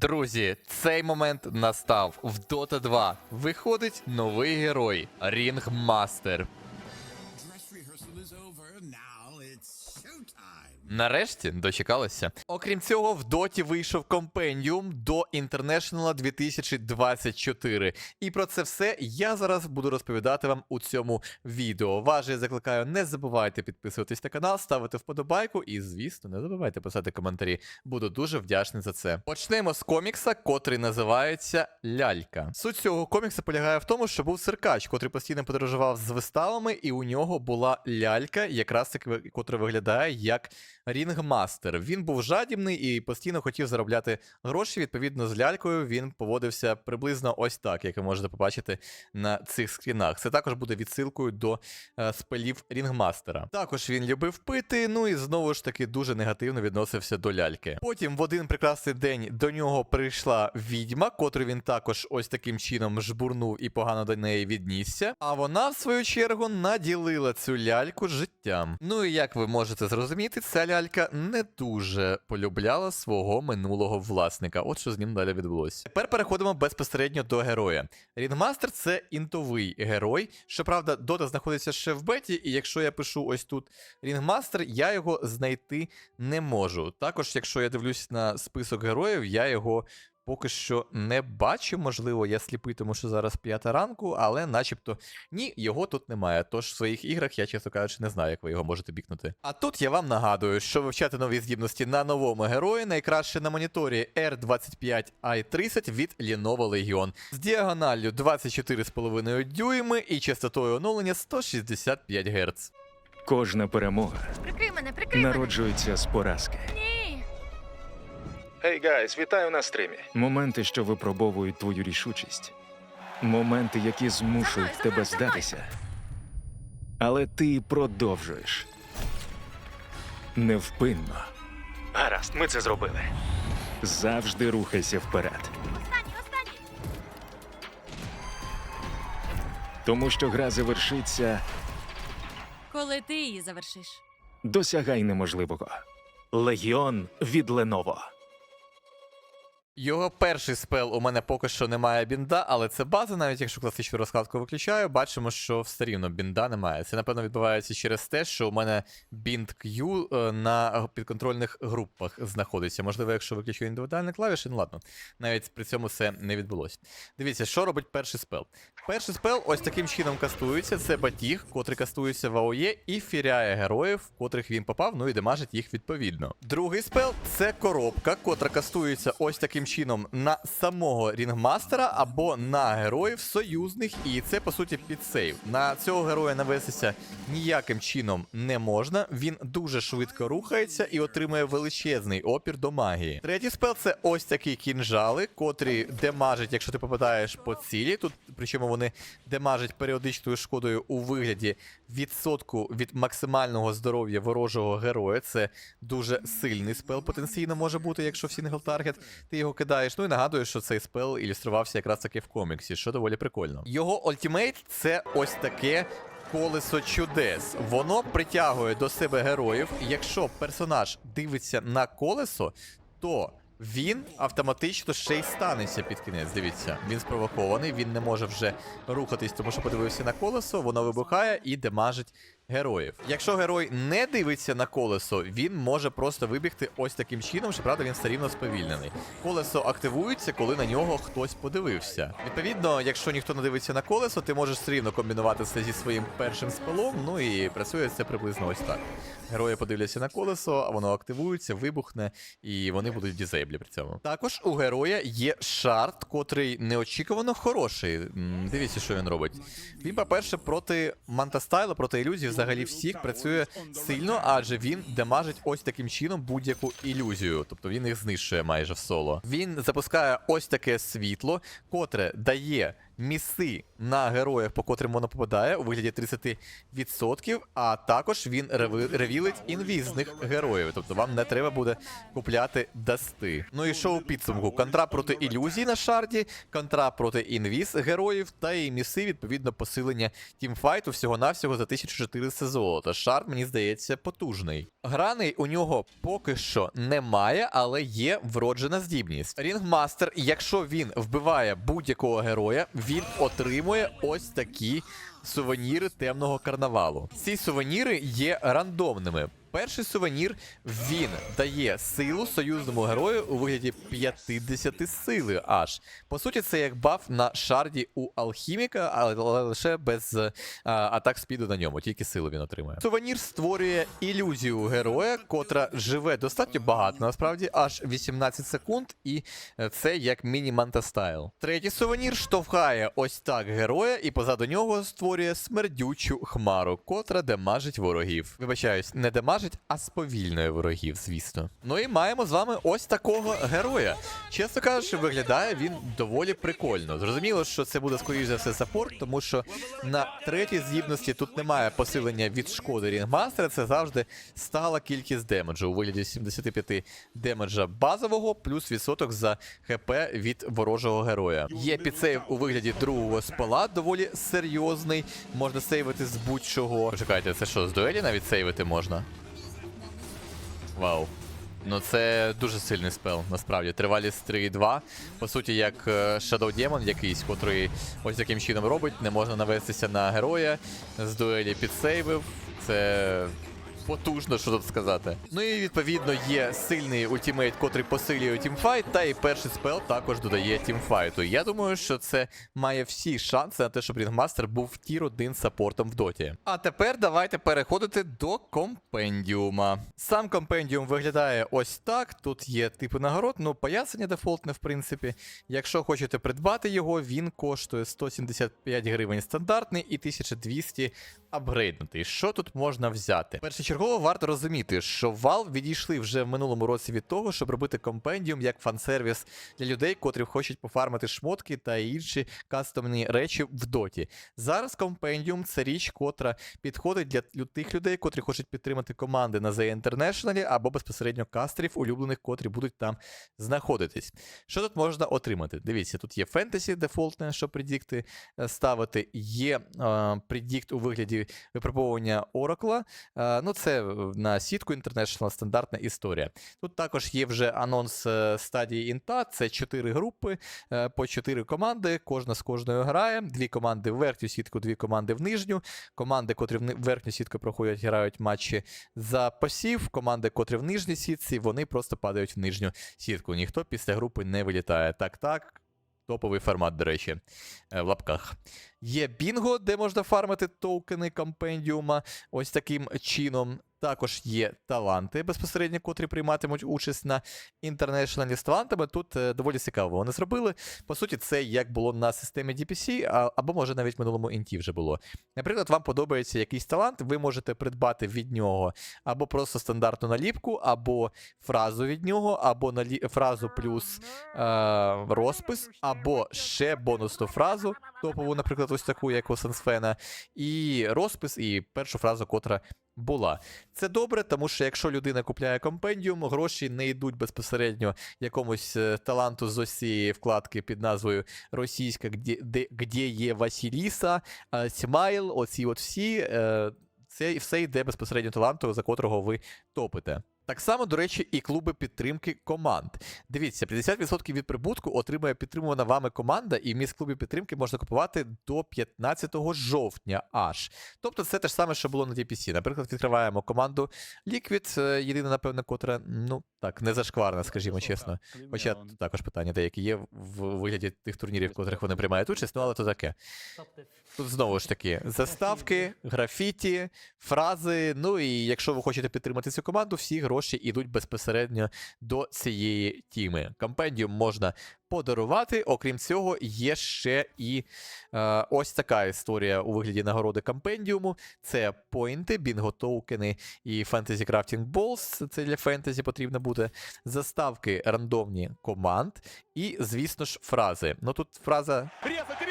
Друзі, цей момент настав. В Dota 2 виходить новий герой Рінгмастер. Нарешті дочекалися. Окрім цього, в доті вийшов компендіум до International 2024. І про це все я зараз буду розповідати вам у цьому відео. Вас я закликаю, не забувайте підписуватись на канал, ставити вподобайку і, звісно, не забувайте писати коментарі. Буду дуже вдячний за це. Почнемо з комікса, котрий називається Лялька. Суть цього комікса полягає в тому, що був циркач, котрий постійно подорожував з виставами, і у нього була лялька, якраз таки, котра виглядає як рінгмастер. Він був жадібний і постійно хотів заробляти гроші. Відповідно, з лялькою він поводився приблизно ось так, як ви можете побачити на цих скрінах. Це також буде відсилкою до е, спелів рінгмастера. Також він любив пити, ну і знову ж таки дуже негативно відносився до ляльки. Потім в один прекрасний день до нього прийшла відьма, котру він також ось таким чином жбурнув і погано до неї віднісся. А вона, в свою чергу, наділила цю ляльку життям. Ну і як ви можете зрозуміти, ця лялька не дуже полюбляла свого минулого власника. От що з ним далі відбулося. Тепер переходимо безпосередньо до героя. Рінгмастер це інтовий герой. Щоправда, дота знаходиться ще в беті, і якщо я пишу ось тут Рінгмастер, я його знайти не можу. Також, якщо я дивлюсь на список героїв, я його. Поки що не бачу, можливо, я сліпий, тому що зараз п'ята ранку, але начебто ні, його тут немає. Тож в своїх іграх я, чесно кажучи, не знаю, як ви його можете бікнути. А тут я вам нагадую, що вивчати нові здібності на новому герої найкраще на моніторі R25i30 від Lenovo Legion з діагоналлю 24,5 дюйми і частотою оновлення 165 Гц. Кожна перемога Прикрий мене, прикрий мене. народжується з поразки. Ні. Гей, гайс, вітаю на стрімі. Моменти, що випробовують твою рішучість. Моменти, які змушують За тебе мною. здатися. Але ти продовжуєш. Невпинно. Гаразд, ми це зробили. Завжди рухайся вперед. Останній, останній. Тому що гра завершиться, Коли ти її завершиш. досягай неможливого. Легіон від Леново. Його перший спел у мене поки що немає бінда, але це база, навіть якщо класичну розкладку виключаю, бачимо, що все рівно бінда немає. Це, напевно, відбувається через те, що у мене бінд Q е, на підконтрольних групах знаходиться. Можливо, якщо виключу індивідуальні клавіші, ну ладно, навіть при цьому все не відбулося. Дивіться, що робить перший спел. Перший спел ось таким чином кастується. Це батіг, котрий кастується в АОЄ і фіряє героїв, котрих він попав, ну і демажить їх відповідно. Другий спел це коробка, котра кастується ось таким чином на самого рінгмастера або на героїв союзних, і це по суті підсейв. На цього героя навесися ніяким чином не можна. Він дуже швидко рухається і отримує величезний опір до магії. Третій спел це ось такі кінжали, котрі демажать, якщо ти попадаєш по цілі. Тут причому вони демажать періодичною шкодою у вигляді відсотку від максимального здоров'я ворожого героя. Це дуже сильний спел потенційно може бути, якщо в сінгл таргет ти його кидаєш. Ну і нагадую, що цей спел ілюструвався якраз таки в коміксі, що доволі прикольно. Його ультимейт це ось таке. Колесо чудес. Воно притягує до себе героїв. Якщо персонаж дивиться на колесо, то він автоматично ще й станеться під кінець. Дивіться, він спровокований, він не може вже рухатись, тому що подивився на колесо, воно вибухає і демажить героїв. Якщо герой не дивиться на колесо, він може просто вибігти ось таким чином, що правда він все рівно сповільнений. Колесо активується, коли на нього хтось подивився. Відповідно, якщо ніхто не дивиться на колесо, ти можеш все рівно комбінувати це зі своїм першим спелом. Ну і працює це приблизно ось так. Герої подивляться на колесо, а воно активується, вибухне, і вони будуть дізейблі при цьому. Також у героя є шарт, котрий неочікувано хороший. Дивіться, що він робить. Він, по-перше, проти Мантастайла, проти ілюзій взагалі всіх працює сильно, адже він демажить ось таким чином будь-яку ілюзію. Тобто він їх знищує майже в соло. Він запускає ось таке світло, котре дає міси на героях, по котрим воно попадає, у вигляді 30%, а також він ревілить інвізних героїв. Тобто вам не треба буде купляти дасти. Ну і що у підсумку? Контра проти ілюзій на шарді, контра проти інвіз героїв та і міси, відповідно, посилення тімфайту всього-навсього за 1400 золота. Шард, мені здається, потужний. Граней у нього поки що немає, але є вроджена здібність. Рінгмастер, якщо він вбиває будь-якого героя, він отримує ось такі сувеніри темного карнавалу. Ці сувеніри є рандомними. Перший сувенір він дає силу союзному герою у вигляді 50 сили аж. По суті, це як баф на шарді у алхіміка, але лише без е, атак спіду на ньому, тільки силу він отримує. Сувенір створює ілюзію героя, котра живе достатньо багато, насправді, аж 18 секунд, і е, це як міні-манта стайл. Третій сувенір штовхає ось так героя, і позаду нього створює смердючу хмару, котра демажить ворогів. Вибачаюсь, не демажить, а сповільнює ворогів, звісно. Ну і маємо з вами ось такого героя. Чесно кажучи, виглядає він доволі прикольно. Зрозуміло, що це буде скоріш за все саппорт, тому що на третій здібності тут немає посилення від шкоди рінгмастера. Це завжди стала кількість демеджу у вигляді 75 демеджа базового, плюс відсоток за ХП від ворожого героя. Є підсейв у вигляді другого спала, доволі серйозний. Можна сейвити з будь-чого. Чекайте, це що, з дуелі навіть сейвити можна? Вау. Ну це дуже сильний спел, насправді. Тривалість 3,2. По суті, як е, Shadow Demon якийсь, котрий ось таким чином робить, не можна навестися на героя, з дуелі підсейвив. Це потужно, що тут сказати. Ну і відповідно є сильний ультимейт, котрий посилює тімфайт, та і перший спел також додає тімфайту. Я думаю, що це має всі шанси на те, щоб Рінгмастер був тір 1 саппортом в доті. А тепер давайте переходити до компендіума. Сам компендіум виглядає ось так. Тут є типи нагород, ну пояснення дефолтне, в принципі. Якщо хочете придбати його, він коштує 175 гривень стандартний і 1200 апгрейднутий. Що тут можна взяти? Першочергово варто розуміти, що Valve відійшли вже в минулому році від того, щоб робити компендіум як фан-сервіс для людей, котрі хочуть пофармити шмотки та інші кастомні речі в доті. Зараз компендіум це річ, котра підходить для тих людей, котрі хочуть підтримати команди на The International або безпосередньо кастерів, улюблених, котрі будуть там знаходитись. Що тут можна отримати? Дивіться, тут є фентезі дефолтне, щоб предікти е, ставити. Є е, предікт у вигляді випробовування Оракла. Е, ну, це е, на сітку International стандартна історія. Тут також є вже анонс е, стадії інта. Це чотири групи е, по чотири команди. Кожна з кожною грає. Дві команди в верхню сітку, дві команди в нижню. Команди, котрі в верхню сітку проходять, грають матчі за посів. Команди, котрі в нижній сітці, вони просто падають в нижню сітку. Ніхто після групи не вилітає. Так, так. Топовий формат, до речі, е, в лапках. Є бінго, де можна фармити токени компендіума ось таким чином. Також є таланти безпосередньо, котрі прийматимуть участь на інтернешналі з талантами. Тут е, доволі цікаво вони зробили. По суті, це як було на системі DPC, а, або може навіть в минулому інті вже було. Наприклад, вам подобається якийсь талант, ви можете придбати від нього або просто стандартну наліпку, або фразу від нього, або налі... фразу плюс е, розпис, або ще бонусну фразу, топову, наприклад, ось таку, як у Сансфена, і розпис, і першу фразу, котра була. Це добре, тому що якщо людина купляє компендіум, гроші не йдуть безпосередньо якомусь е, таланту з ось цієї вкладки під назвою Російська, де, де, є Василіса, е, Смайл, оці от всі. е, Це все йде безпосередньо таланту, за котрого ви топите. Так само, до речі, і клуби підтримки команд. Дивіться, 50% від прибутку отримує підтримувана вами команда, і в міст клубі підтримки можна купувати до 15 жовтня аж. Тобто це те ж саме, що було на DPC. Наприклад, відкриваємо команду Liquid, е, єдина, напевно, котра, ну так, не зашкварна, скажімо чесно. Хоча також питання деякі є в вигляді тих турнірів, в котрих вони приймають участь, ну але то таке. Тут знову ж таки заставки, графіті, фрази. Ну і якщо ви хочете підтримати цю команду, всі гроші йдуть безпосередньо до цієї тіми. Компендіум можна подарувати. Окрім цього, є ще і е, ось така історія у вигляді нагороди компендіуму. Це поінти, бінго токени і Fantasy Crafting Balls. Це для фентезі потрібно буде. Заставки рандомні команд. І, звісно ж, фрази. Ну тут фраза. Резать!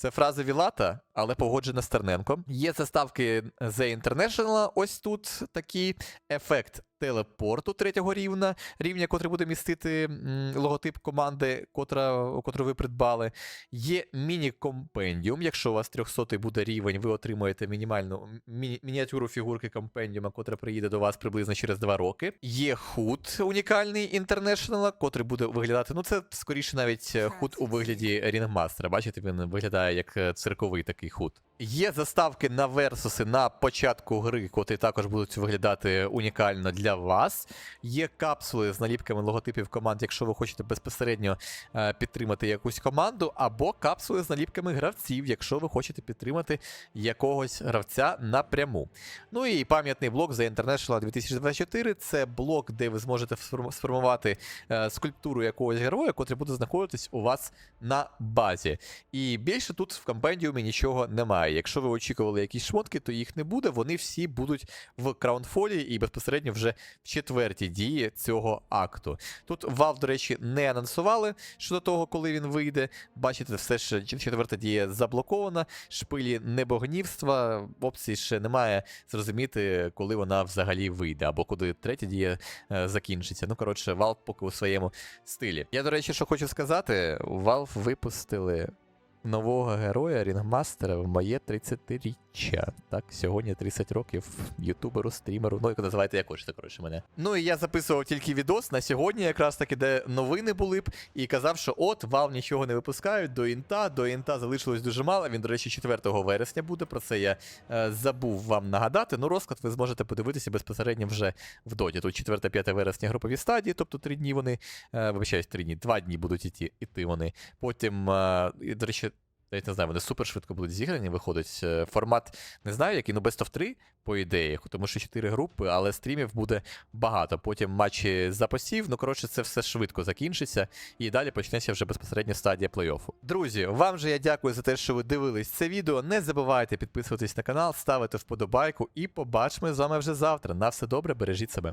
Це фраза Вілата, але погоджена з Терненком. Є заставки The International. Ось тут такий ефект телепорту третього рівня, рівня, котрий буде містити логотип команди, котра, котру ви придбали. Є міні-компендіум. Якщо у вас 300 буде рівень, ви отримуєте мінімальну міні- мініатюру фігурки компендіума, котра приїде до вас приблизно через 2 роки. Є худ унікальний International, котрий буде виглядати. Ну, це скоріше навіть е, худ у вигляді рінгмастера. Бачите, він виглядає як е, цирковий такий худ. Є заставки на версуси на початку гри, котрі також будуть виглядати унікально для вас. Є капсули з наліпками логотипів команд, якщо ви хочете безпосередньо е, підтримати якусь команду, або капсули з наліпками гравців, якщо ви хочете підтримати якогось гравця напряму. Ну і пам'ятний блок за International 2024 це блок, де ви зможете сформувати е, скульптуру якогось героя, котрий буде знаходитись у вас на базі. І більше тут в компендіумі нічого немає. Якщо ви очікували якісь шмотки, то їх не буде. Вони всі будуть в краунфолі і безпосередньо вже в четвертій дії цього акту. Тут Valve, до речі, не анонсували щодо того, коли він вийде. Бачите, все ж четверта дія заблокована, шпилі небогнівства, опції ще немає зрозуміти, коли вона взагалі вийде, або коли третя дія е, закінчиться. Ну, коротше, Valve поки у своєму стилі. Я, до речі, що хочу сказати, Valve випустили нового героя Рінгмастера в моє 30-річчя. Так, сьогодні 30 років ютуберу, стрімеру, ну як називайте як хочете, коротше мене. Ну і я записував тільки відос на сьогодні, якраз таки, де новини були б, і казав, що от Valve нічого не випускають до інта, до інта залишилось дуже мало. Він, до речі, 4 вересня буде. Про це я е, забув вам нагадати. Ну, розклад ви зможете подивитися безпосередньо вже в доті. Тут 4-5 вересня групові стадії, тобто 3 дні вони, е, вибачаюсь, 3 дні, 2 дні будуть іти, іти вони. Потім, е, до речі, навіть не знаю, вони супер швидко будуть зіграні, виходить. Е, Формат не знаю, який, ну best of 3, по ідеї, тому що 4 групи, але стрімів буде багато. Потім матчі запасів. Ну, коротше, це все швидко закінчиться. І далі почнеться вже безпосередньо стадія плей-оффу. Друзі, вам же я дякую за те, що ви дивились це відео. Не забувайте підписуватись на канал, ставити вподобайку і побачимо з вами вже завтра. На все добре, бережіть себе.